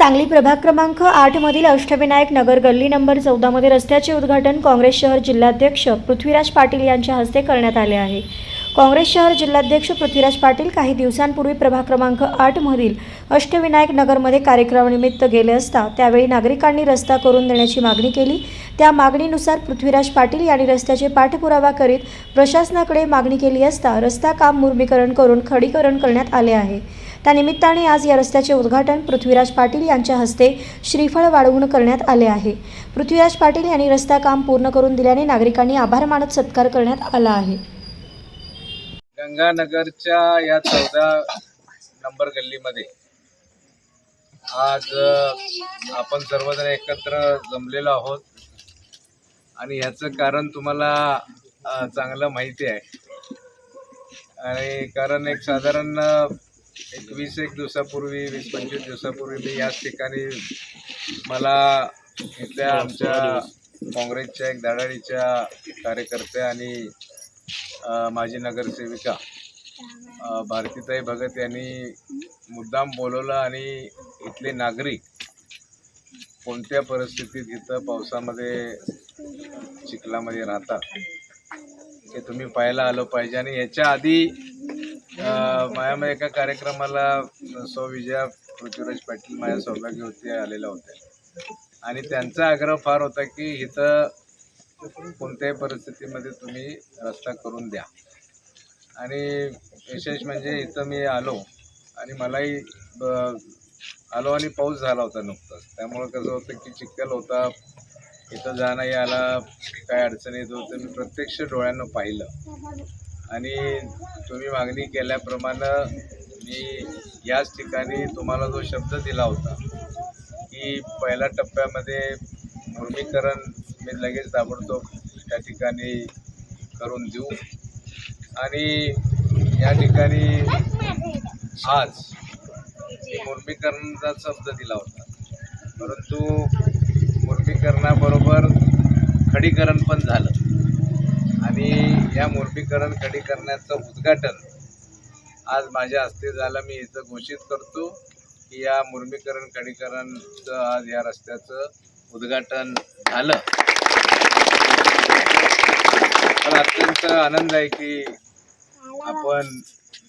सांगली प्रभाग क्रमांक आठमधील अष्टविनायक नगर गल्ली नंबर चौदामध्ये रस्त्याचे उद्घाटन काँग्रेस शहर जिल्हाध्यक्ष पृथ्वीराज पाटील यांच्या हस्ते करण्यात आले आहे. काँग्रेस शहर जिल्हाध्यक्ष पृथ्वीराज पाटील काही दिवसांपूर्वी प्रभाग क्रमांक आठमधील अष्टविनायक नगरमध्ये कार्यक्रमानिमित्त गेले असता त्यावेळी नागरिकांनी रस्ता करून देण्याची मागणी केली. त्या मागणीनुसार पृथ्वीराज पाटील यांनी रस्त्याचे पाठपुरावा करीत प्रशासनाकडे मागणी केली असता रस्ता काम मुर्मीकरण करून खडीकरण करण्यात आले आहे. त्यानिमित्ताने आज या रस्त्याचे उद्घाटन पृथ्वीराज पाटील यांच्या हस्ते श्रीफळ वाढवून करण्यात आले आहे. पृथ्वीराज पाटील यांनी रस्ता काम पूर्ण करून दिल्याने नागरिकांनी आभार मानत सत्कार करण्यात आला आहे. गंगानगरच्या या चौदा नंबर गल्लीमध्ये आज आपण सर्वजण एकत्र जमलेलो आहोत. आणि ह्याचं कारण तुम्हाला चांगलं माहिती आहे. आणि कारण एक साधारण एक वीस एक दिवसापूर्वी वीस पंचवीस दिवसापूर्वी मी याच ठिकाणी मला इथल्या आमच्या काँग्रेसच्या एक दाडाडीच्या कार्यकर्त्या आणि माझी माजी नगरसेविका भारतीताई भगत यांनी मुद्दाम बोलवलं आणि इथले नागरिक कोणत्या परिस्थितीत इथं पावसामध्ये चिखलामध्ये राहतात हे तुम्ही पाहायला आलं पाहिजे. आणि याच्या आधी माझ्यामध्ये एका कार्यक्रमाला सौ विजया पृथ्वीराज पाटील माझ्या सौभाग्य होते आलेल्या होत्या. आणि त्यांचा आग्रह फार होता की इथं कोणत्याही परिस्थितीमध्ये तुम्ही रस्ता करून द्या. आणि विशेष म्हणजे इथं मी आलो आणि मलाही ब- आलो आणि पाऊस झाला होता नुकताच. त्यामुळं कसं होतं की चिखल होता इथं जाणं याला काय अडचण येत होतं मी प्रत्यक्ष डोळ्यांना पाहिलं. आणि तुम्ही मागणी केल्याप्रमाणे मी याच ठिकाणी तुम्हाला जो शब्द दिला होता की पहिल्या टप्प्यामध्ये मुर्मीकरण मी लगेच ताबडतोब त्या ठिकाणी करून देऊ. आणि या ठिकाणी आज मी मुर्मीकरणाचा शब्द दिला होता परंतु मुर्मीकरणाबरोबर खडीकरण पण झालं. आणि या मुर्मीकरण करण्याचं उद्घाटन आज माझ्या हस्ते झालं. मी इथं घोषित करतो की या मुर्मीकरण कडीकरणचं आज या रस्त्याचं उद्घाटन झालं. तर अत्यंत आनंद आहे की आपण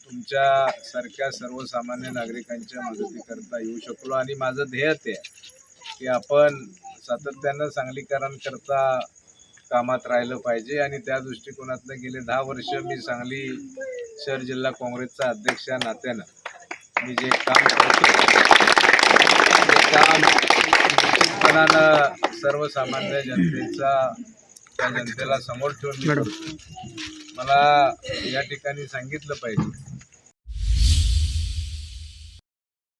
तुमच्या सारख्या सर्वसामान्य नागरिकांच्या मदतीकरता येऊ शकलो. आणि माझं ध्येय ते की आपण सातत्यानं सांगलीकरण करता कामात राहिलं पाहिजे आणि त्या दृष्टिकोनातनं गेले दहा वर्ष मी सांगली शहर जिल्हा काँग्रेसचा अध्यक्ष या नात्यानं मी जे काम करतो ते काम निश्चितपणानं सर्वसामान्य जनतेचा त्या जनतेला समोर ठेवून. मला या ठिकाणी सांगितलं पाहिजे